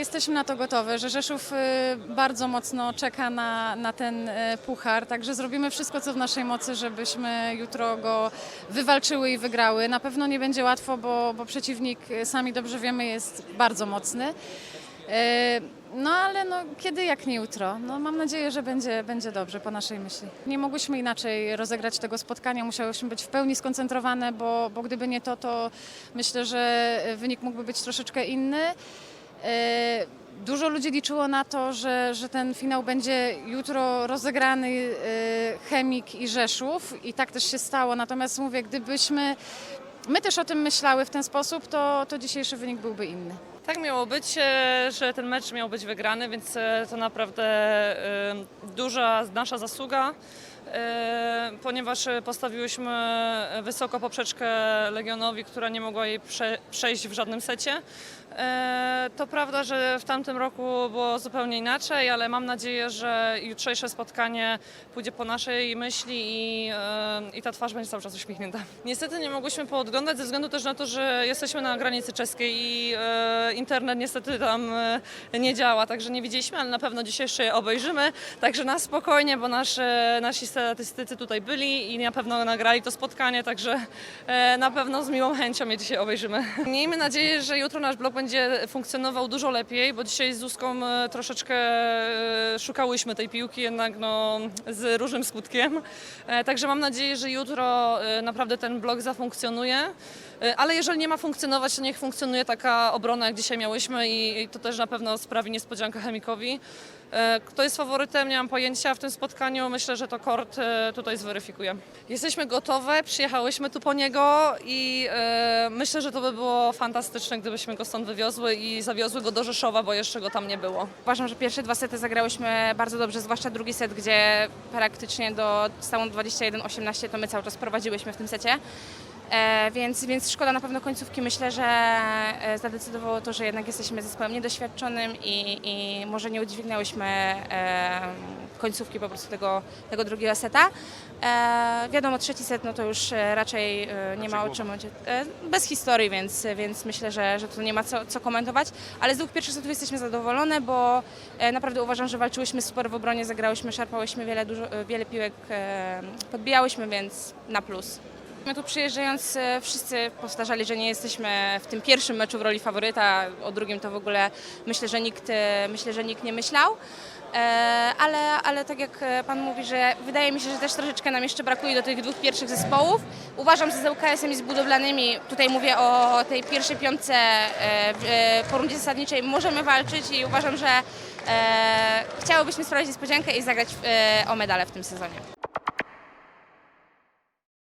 Jesteśmy na to gotowe, że Rzeszów y, bardzo mocno czeka na, na ten y, puchar, także zrobimy wszystko, co w naszej mocy, żebyśmy jutro go wywalczyły i wygrały. Na pewno nie będzie łatwo, bo, bo przeciwnik, y, sami dobrze wiemy, jest bardzo mocny. No ale no, kiedy jak nie jutro? No, mam nadzieję, że będzie, będzie dobrze po naszej myśli. Nie mogłyśmy inaczej rozegrać tego spotkania, musiałyśmy być w pełni skoncentrowane, bo, bo gdyby nie to, to myślę, że wynik mógłby być troszeczkę inny. E, Dużo ludzi liczyło na to, że, że ten finał będzie jutro rozegrany e, Chemik i Rzeszów i tak też się stało. Natomiast mówię, gdybyśmy my też o tym myślały w ten sposób, to, to dzisiejszy wynik byłby inny. Tak miało być, e, że ten mecz miał być wygrany, więc e, to naprawdę e, duża nasza zasługa, ponieważ postawiłyśmy wysoko poprzeczkę Legionowi, która nie mogła jej prze, przejść w żadnym secie. To prawda, że w tamtym roku było zupełnie inaczej, ale mam nadzieję, że jutrzejsze spotkanie pójdzie po naszej myśli i, i ta twarz będzie cały czas uśmiechnięta. Niestety nie mogłyśmy poodglądać ze względu też na to, że jesteśmy na granicy czeskiej i internet niestety tam e, nie działa, także nie widzieliśmy, ale na pewno dzisiaj jeszcze je obejrzymy. Także na spokojnie, bo nasze, nasi statystycy tutaj byli i na pewno nagrali to spotkanie, także e, na pewno z miłą chęcią je dzisiaj obejrzymy. Miejmy nadzieję, że jutro nasz blog będzie funkcjonował dużo lepiej, bo dzisiaj z Zuzką e, troszeczkę szukałyśmy tej piłki, jednak no, z różnym skutkiem. Także mam nadzieję, że jutro naprawdę ten blog zafunkcjonuje. Ale jeżeli nie ma funkcjonować, to niech funkcjonuje taka obrona, jak dzisiaj miałyśmy i to też na pewno sprawi niespodziankę Chemikowi. E, Kto jest faworytem, nie mam pojęcia w tym spotkaniu. Myślę, że to Kort e, tutaj zweryfikuje. Jesteśmy gotowe, przyjechałyśmy tu po niego i e, myślę, że to by było fantastyczne, gdybyśmy go stąd wywiozły i zawiozły go do Rzeszowa, bo jeszcze go tam nie było. Uważam, że pierwsze dwa sety zagrałyśmy bardzo dobrze, zwłaszcza drugi set, gdzie praktycznie do stanu 21-18 to my cały czas prowadziłyśmy w tym secie. E, więc, więc szkoda na pewno końcówki. Myślę, że e, zadecydowało to, że jednak jesteśmy zespołem niedoświadczonym i, i może nie udźwignęłyśmy e, końcówki po prostu tego, tego drugiego seta. E, wiadomo, trzeci set no to już e, raczej e, nie ma o czym mówić. E, bez historii, więc, więc myślę, że, że tu nie ma co, co komentować. Ale z dwóch pierwszych setów jesteśmy zadowolone, bo e, naprawdę uważam, że walczyłyśmy super w obronie, zagrałyśmy, szarpałyśmy wiele, dużo, wiele piłek, e, podbijałyśmy, więc na plus. My tu przyjeżdżając e, wszyscy powtarzali, że nie jesteśmy w tym pierwszym meczu w roli faworyta, o drugim to w ogóle myślę, że nikt, e, myślę, że nikt nie myślał. E, Ale, ale tak jak Pan mówi, że wydaje mi się, że też troszeczkę nam jeszcze brakuje do tych dwóch pierwszych zespołów. Uważam, że z ŁKS-em i z budowlanymi, tutaj mówię o tej pierwszej piątce po rundzie zasadniczej, możemy walczyć i uważam, że chciałybyśmy sprawdzić niespodziankę i zagrać o medale w tym sezonie.